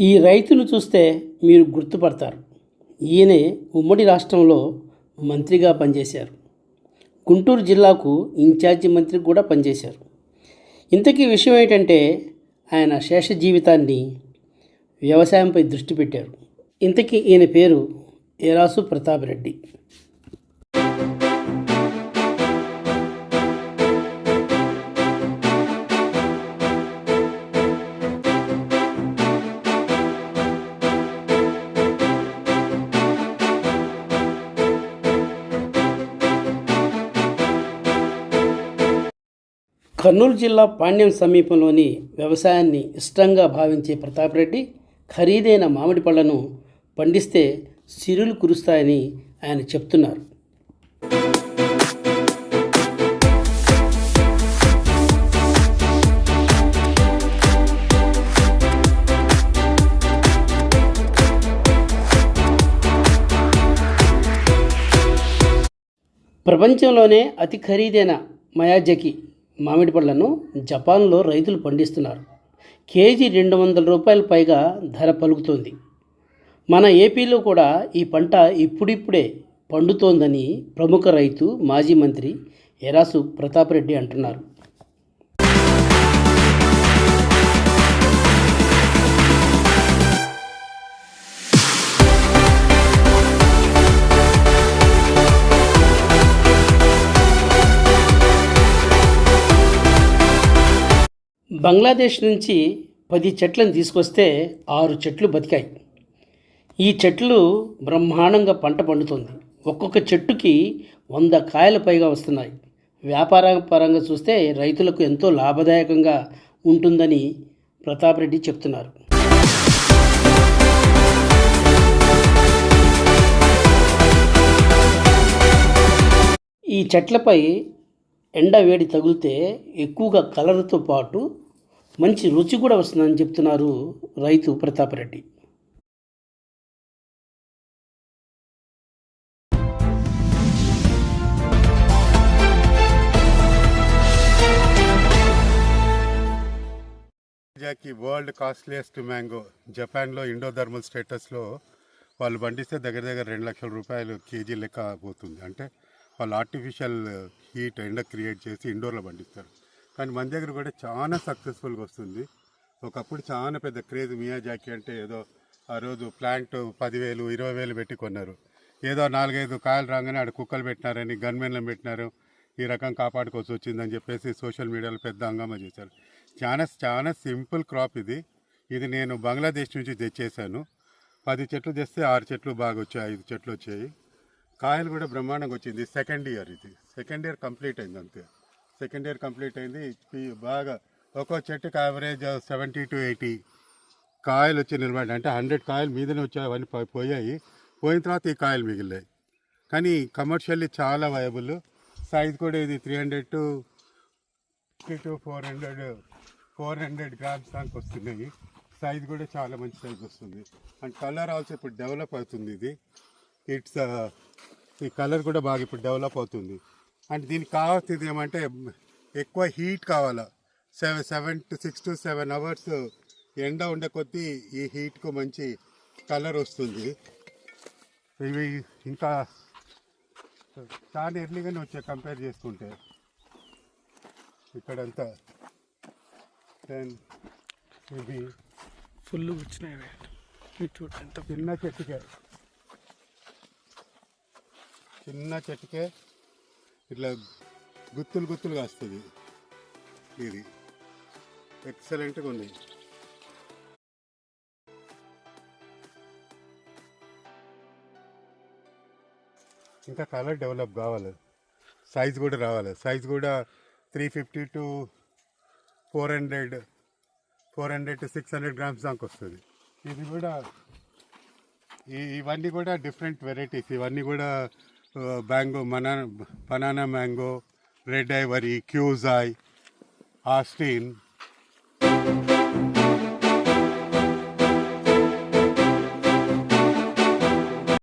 ఈ రైతును చూస్తే మీరు గుర్తుపడతారు. ఈయనే ఉమ్మడి రాష్ట్రంలో మంత్రిగా పనిచేశారు. గుంటూరు జిల్లాకు ఇన్ఛార్జి మంత్రి కూడా పనిచేశారు. ఇంతకీ విషయం ఏంటంటే ఆయన శేష జీవితాన్ని వ్యవసాయంపై దృష్టి పెట్టారు. ఇంతకీ ఈయన పేరు ఏరాసు ప్రతాప్ రెడ్డి. కర్నూలు జిల్లా పాణ్యం సమీపంలోని వ్యవసాయాన్ని ఇష్టంగా భావించే ప్రతాప్ రెడ్డి ఖరీదైన మామిడి పళ్ళను పండిస్తే సిరులు కురుస్తాయని ఆయన చెప్తున్నారు. ప్రపంచంలోనే అతి ఖరీదైన మయాజకి మామిడి పళ్ళను జపాన్లో రైతులు పండిస్తున్నారు. కేజీ రెండు వందల రూపాయల పైగా ధర పలుకుతోంది. మన ఏపీలో కూడా ఈ పంట ఇప్పుడిప్పుడే పండుతోందని ప్రముఖ రైతు మాజీ మంత్రి ఎరాసు ప్రతాప్ రెడ్డి అంటున్నారు. బంగ్లాదేశ్ నుంచి పది చెట్లను తీసుకొస్తే ఆరు చెట్లు బతికాయి. ఈ చెట్లు బ్రహ్మాండంగా పంట పండుతుంది. ఒక్కొక్క చెట్టుకి వంద కాయల పైగా వస్తున్నాయి. వ్యాపార పరంగా చూస్తే రైతులకు ఎంతో లాభదాయకంగా ఉంటుందని ప్రతాప్ రెడ్డి చెప్తున్నారు. ఈ చెట్లపై ఎండ వేడి తగిలితే ఎక్కువగా కలర్తో పాటు మంచి రుచి కూడా వస్తుందని చెప్తున్నారు రైతు ప్రతాపరెడ్డి జాకి వరల్డ్ కాస్ట్లీయెస్ట్ మ్యాంగో జపాన్లో ఇండో థర్మల్ స్టేటస్లో వాళ్ళు పండిస్తే దగ్గర దగ్గర రెండు లక్షల రూపాయలు కేజీ లెక్క పోతుంది. అంటే వాళ్ళు ఆర్టిఫిషియల్ హీట్ ఎండ క్రియేట్ చేసి ఇండోర్లో పండిస్తారు. కానీ మన దగ్గర కూడా చాలా సక్సెస్ఫుల్గా వస్తుంది. ఒకప్పుడు చాలా పెద్ద క్రేజ్ మియాజాకి అంటే ఏదో ఆ రోజు ప్లాంట్ పదివేలు ఇరవై వేలు పెట్టి కొన్నారు. ఏదో నాలుగైదు కాయలు రాగానే ఆడ కుక్కలు పెట్టినారని గన్మెన్లను పెట్టినారు. ఈ రకం కాపాడుకోవాల్సి వచ్చిందని చెప్పేసి సోషల్ మీడియాలో పెద్ద హంగామా చేశారు. చాలా చాలా సింపుల్ క్రాప్ ఇది. ఇది నేను బంగ్లాదేశ్ నుంచి తెచ్చేసాను పది చెట్లు తెస్తే ఆరు చెట్లు బాగా వచ్చాయి ఐదు చెట్లు వచ్చాయి. కాయలు కూడా బ్రహ్మాండంగా వచ్చింది. సెకండ్ ఇయర్ ఇది. సెకండ్ ఇయర్ కంప్లీట్ అయింది అంతే. సెకండ్ ఇయర్ కంప్లీట్ అయింది. బాగా ఒక్కో చెట్టుకి యావరేజ్ సెవెంటీ టు ఎయిటీ కాయలు వచ్చి నిలబడి అంటే హండ్రెడ్ కాయలు మీదనే వచ్చాయి అవన్నీ పోయాయి. పోయిన తర్వాత ఈ కాయలు మిగిలినాయి. కానీ కమర్షియల్లీ చాలా వయబుల్ సైజ్ కూడా ఇది three hundred to to four hundred four hundred grams దానికి వస్తున్నాయి. సైజ్ కూడా చాలా మంచి సైజ్ వస్తుంది. అండ్ కలర్ ఆల్సో ఇప్పుడు డెవలప్ అవుతుంది ఇది. ఇట్స్ ఈ కలర్ కూడా బాగా ఇప్పుడు డెవలప్ అవుతుంది. అండ్ దీనికి కావాల్సింది ఏమంటే ఎక్కువ హీట్ కావాలా. Seven seven to six to seven hours ఎండ ఉండే కొద్దీ ఈ హీట్కు మంచి కలర్ వస్తుంది. ఇవి ఇంకా చాలా ఎర్లీగానే వచ్చాయి కంపేర్ చేసుకుంటే ఇక్కడంతా దెన్ ఇవి ఫుల్ వచ్చినాయి చూడండి చిన్న చెట్టుకే. చిన్న చెట్టుకే. ఇట్లా గుత్తులు గుత్తులుగా వస్తుంది ఇది. ఎక్సలెంట్గా ఉంది. ఇంకా కలర్ డెవలప్ కావాలి. సైజ్ కూడా రావాలి. సైజ్ కూడా three fifty to four hundred four hundred to six hundred grams దాకా వస్తుంది. ఇది కూడా ఈ ఇవన్నీ కూడా డిఫరెంట్ వెరైటీస్ ఇవన్నీ కూడా మ్యాంగో మన బనానా మ్యాంగో రెడ్ ఐవరీ క్యూజాయ్ ఆస్టిన్